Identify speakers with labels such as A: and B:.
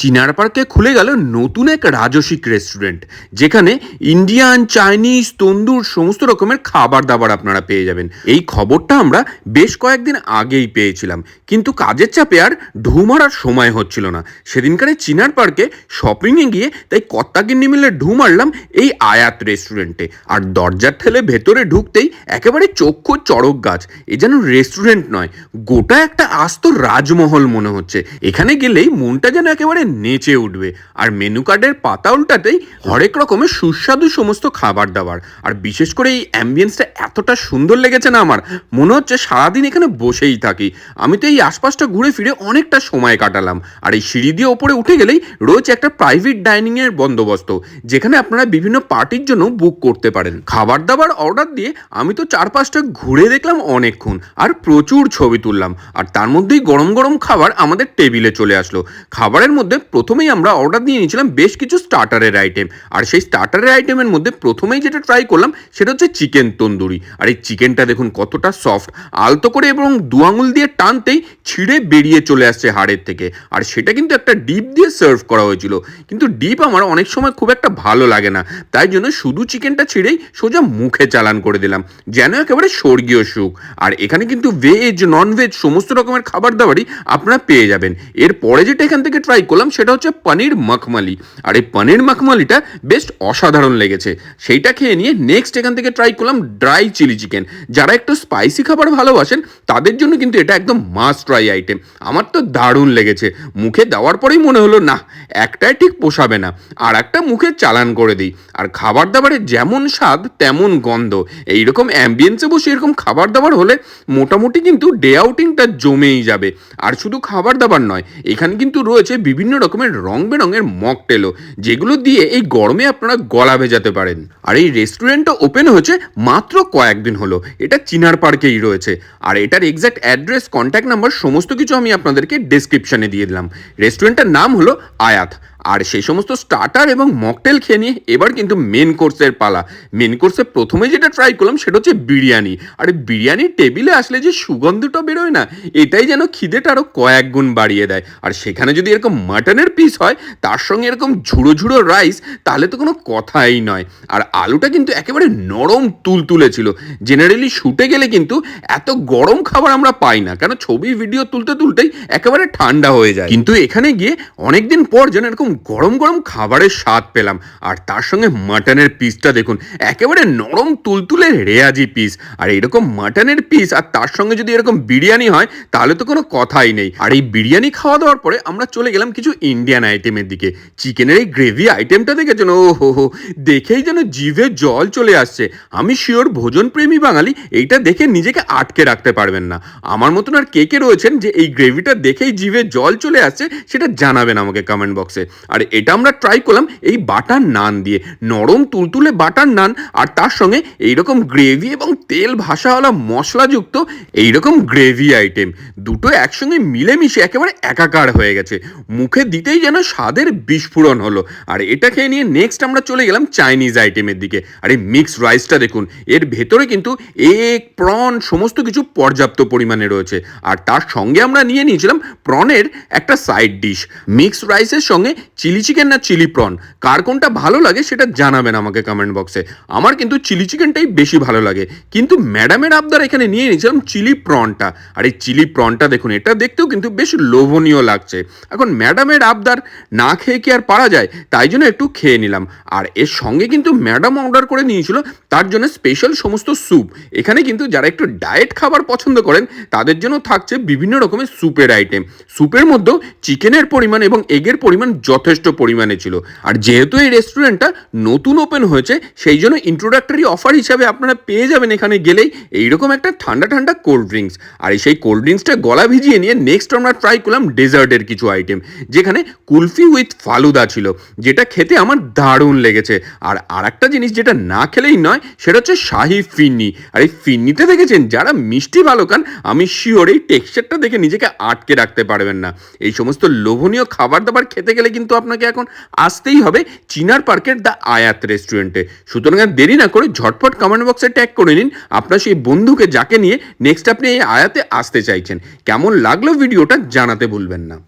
A: চিনার পার্কে খুলে গেল নতুন এক রাজসিক রেস্টুরেন্ট যেখানে ইন্ডিয়ান চাইনিজ তন্দুর সমস্ত রকমের খাবার দাবার আপনারা পেয়ে যাবেন। এই খবরটা আমরা বেশ কয়েকদিন আগেই পেয়েছিলাম, কিন্তু কাজের চাপে আর ঢু মারার সময় হচ্ছিল না। সেদিনকারে চিনার পার্কে শপিংয়ে গিয়ে তাই কত্তাগিন্নি মিলে ঢু মারলাম এই আয়াত রেস্টুরেন্টে আর দরজার ঠেলে ভেতরে ঢুকতেই একেবারে চক্ষু চড়ক গাছ, এ যেন রেস্টুরেন্ট নয়, গোটা একটা আস্ত রাজমহল মনে হচ্ছে। এখানে গেলেই মনটা যেন একেবারে নেচে উঠবে। আর মেনু কার্ডের পাতা উল্টাতেই হরেক রকমের সুস্বাদু সমস্ত খাবার দাবার। আর বিশেষ করে এই অ্যাম্বিয়েন্সটা এতটা সুন্দর লেগেছে না আমার? মনে হচ্ছে সারাদিন এখানে বসেই থাকি। আমি তো এই আশপাশটা ঘুরে ফিরে অনেকটা সময় কাটালাম। আর এই সিঁড়ি দিয়ে ওপরে উঠে গেলেই রয়েছে একটা প্রাইভেট ডাইনিংয়ের বন্দোবস্ত, যেখানে আপনারা বিভিন্ন পার্টির জন্য বুক করতে পারেন। খাবার দাবার অর্ডার দিয়ে আমি তো চারপাশটা ঘুরে দেখলাম অনেকক্ষণ, আর প্রচুর ছবি তুললাম। আর তার মধ্যেই গরম গরম খাবার আমাদের টেবিলে চলে আসলো। খাবারের মধ্যে প্রথমেই আমরা অর্ডার দিয়ে নিয়েছিলাম বেশ কিছু স্টার্টারের আইটেম আর সেই স্টার্টারের আইটেমের মধ্যে প্রথমেই যেটা ট্রাই করলাম, সেটা হচ্ছে চিকেন তন্দুরি। আর এই চিকেনটা দেখুন কতটা সফট আলতো করে এবং দু আঙুল দিয়ে টানতেই ছিঁড়ে বেরিয়ে চলে আসছে হাড়ের থেকে। আর সেটা কিন্তু একটা ডিপ দিয়ে সার্ভ করা হয়েছিল। কিন্তু ডিপ আমার অনেক সময় খুব একটা ভালো লাগে না। তাই জন্য শুধু চিকেনটা ছিঁড়েই সোজা মুখে চালান করে দিলাম। যেন একেবারে স্বর্গীয় সুখ। আর এখানে কিন্তু ভেজ নন ভেজ সমস্ত রকমের খাবার দাবারই আপনারা পেয়ে যাবেন। এরপরে যেটা এখান থেকে ট্রাই করলাম সেটা হচ্ছে পনির মখমালি। আর এই পনির মখমালিটা বেশ অসাধারণ লেগেছে। সেইটা খেয়ে নিয়ে নেক্সট এখান থেকে ট্রাই করলাম ড্রাই চিলি চিকেন যারা একটু স্পাইসি খাবার ভালোবাসেন, তাদের জন্য কিন্তু এটা একদম মাস্ট ট্রাই আইটেম আমার তো দারুণ লেগেছে। মুখে দেওয়ার পরেই মনে হলো না একটাই ঠিক পোষাবে না। আর একটা মুখে চালান করে দিই। আর খাবার দাবারের যেমন স্বাদ, তেমন গন্ধ। এইরকম অ্যাম্বিয়েন্সে বসে এরকম খাবার দাবার হলে মোটামুটি কিন্তু ডে আউটিংটা জমেই যাবে। আর শুধু খাবার দাবার নয়, এখানে কিন্তু রয়েছে বিভিন্ন রকমের রং বেরঙের মকটেলও যেগুলো দিয়ে এই গরমে আপনারা গলা ভেজাতে পারেন। আর এই রেস্টুরেন্টটা ওপেন হয়েছে মাত্র কয়েকদিন হলো। এটা চিনার পার্কেই রয়েছে। আর এটার এক্স্যাক্ট অ্যাড্রেস কন্ট্যাক্ট নাম্বার সমস্ত কিছু আমি আপনাদেরকে ডিসক্রিপশানে দিয়ে দিলাম। রেস্টুরেন্টটার নাম হলো আয়াত। আর সেই সমস্ত স্টার্টার এবং মকটেল খেয়ে নিয়ে এবার কিন্তু মেন কোর্সের পালা। মেন কোর্সে প্রথমে যেটা ট্রাই করলাম সেটা হচ্ছে বিরিয়ানি। আর বিরিয়ানির টেবিলে আসলে যে সুগন্ধটা বেরোয় না, এটাই যেন খিদেটা আরও কয়েক গুণ বাড়িয়ে দেয়। আর সেখানে যদি এরকম মাটনের পিস হয়, তার সঙ্গে এরকম ঝুড়ো ঝুড়ো রাইস তাহলে তো কোনো কথাই নয়। আর আলুটা কিন্তু একেবারে নরম তুল তুলেছিল জেনারেলি শুটে গেলে কিন্তু এত গরম খাবার আমরা পাই না। কেন? ছবি ভিডিও তুলতে তুলতেই একেবারে ঠান্ডা হয়ে যায়। কিন্তু এখানে গিয়ে অনেকদিন পর যেন এরকম গরম গরম খাবারের স্বাদ পেলাম। আর তার সঙ্গে মাটনের পিসটা দেখুন, একেবারে নরম তুলতুলে রেয়াজি পিস আর এরকম মাটনের পিস আর তার সঙ্গে যদি এরকম বিরিয়ানি হয়, তাহলে তো কোনো কথাই নেই। আর এই বিরিয়ানি খাওয়া দাওয়ার পরে আমরা চলে গেলাম কিছু ইন্ডিয়ান আইটেমের দিকে। চিকেনের এই গ্রেভি আইটেমটা দেখেছেন? ও হো হো দেখেই যেন জিভে জল চলে আসছে। আমি শিওর ভোজনপ্রেমী বাঙালি, এইটা দেখে নিজেকে আটকে রাখতে পারবেন না। আমার মতন আর কে কে রয়েছেন যে এই গ্রেভিটা দেখেই জিভে জল চলে আসছে, সেটা জানাবেন আমাকে কমেন্ট বক্সে আর এটা আমরা ট্রাই করলাম এই বাটার নান দিয়ে। নরম তুলতুলে বাটার নান আর তার সঙ্গে এইরকম গ্রেভি এবং তেল ভাসাওয়ালা মশলাযুক্ত এইরকম গ্রেভি আইটেম দুটো একসঙ্গে মিলেমিশে একেবারে একাকার হয়ে গেছে। মুখে দিতেই যেন স্বাদের বিস্ফোরণ হলো। আর এটা খেয়ে নিয়ে নেক্সট আমরা চলে গেলাম চাইনিজ আইটেমের দিকে। আর এই মিক্স রাইসটা দেখুন, এর ভেতরে কিন্তু এক প্রন সমস্ত কিছু পর্যাপ্ত পরিমাণে রয়েছে। আর তার সঙ্গে আমরা নিয়ে নিয়েছিলাম প্রনের একটা সাইড ডিশ মিক্স রাইসের সঙ্গে চিলি চিকেন না চিলি প্রন কার কোনটা ভালো লাগে সেটা জানাবেন আমাকে কমেন্ট বক্সে আমার কিন্তু চিলি চিকেনটাই বেশি ভালো লাগে। কিন্তু ম্যাডামের আবদার এখানে নিয়ে নিয়েছিলাম চিলি প্রনটা আর এই চিলি প্রনটা দেখুন, এটা দেখতেও কিন্তু বেশ লোভনীয় লাগছে। এখন ম্যাডামের আবদার না খেয়ে কি আর পারা যায়? তাই জন্য একটু খেয়ে নিলাম। আর এর সঙ্গে কিন্তু ম্যাডাম অর্ডার করে নিয়েছিল, তার জন্য স্পেশাল সমস্ত স্যুপ এখানে কিন্তু যারা একটু ডায়েট খাবার পছন্দ করেন, তাদের জন্য থাকছে বিভিন্ন রকমের স্যুপের আইটেম স্যুপের মধ্যেও চিকেনের পরিমাণ এবং এগের পরিমাণ যথেষ্ট পরিমাণে ছিল। আর যেহেতু এই রেস্টুরেন্টটা নতুন ওপেন হয়েছে, সেই জন্য ইন্ট্রোডাক্টরি অফার হিসাবে আপনারা পেয়ে যাবেন এখানে গেলেই। এইরকম একটা ঠান্ডা ঠান্ডা কোল্ড ড্রিঙ্কস আর সেই কোল্ড ড্রিঙ্কসটা গলা ভিজিয়ে নিয়ে নেক্সট আমরা ট্রাই করলাম ডেজার্টের কিছু আইটেম যেখানে কুলফি উইথ ফালুদা ছিল, যেটা খেতে আমার দারুণ লেগেছে। আর আর একটা জিনিস যেটা না খেলেই নয়, সেটা হচ্ছে শাহি ফিন্নি। আর এই ফিন্নিতে দেখেছেন, যারা মিষ্টি ভালো খান, আমি শিওর এই টেক্সচারটা দেখে নিজেকে আটকে রাখতে পারবেন না। এই সমস্ত লোভনীয় খাবার দাবার খেতে গেলে কিন্তু আপনাকে এখন আসতেই হবে চিনার পার্কের দ্য আয়াত রেস্টুরেন্টে। সুতরাং দেরি না করে ঝটপট কমেন্ট বক্সে ট্যাগ করে নিন, আপনার সেই বন্ধুকে যাকে নিয়ে নেক্সট আপনি এই আয়াতে আসতে চাইছেন। কেমন লাগল ভিডিওটা জানাতে ভুলবেন না।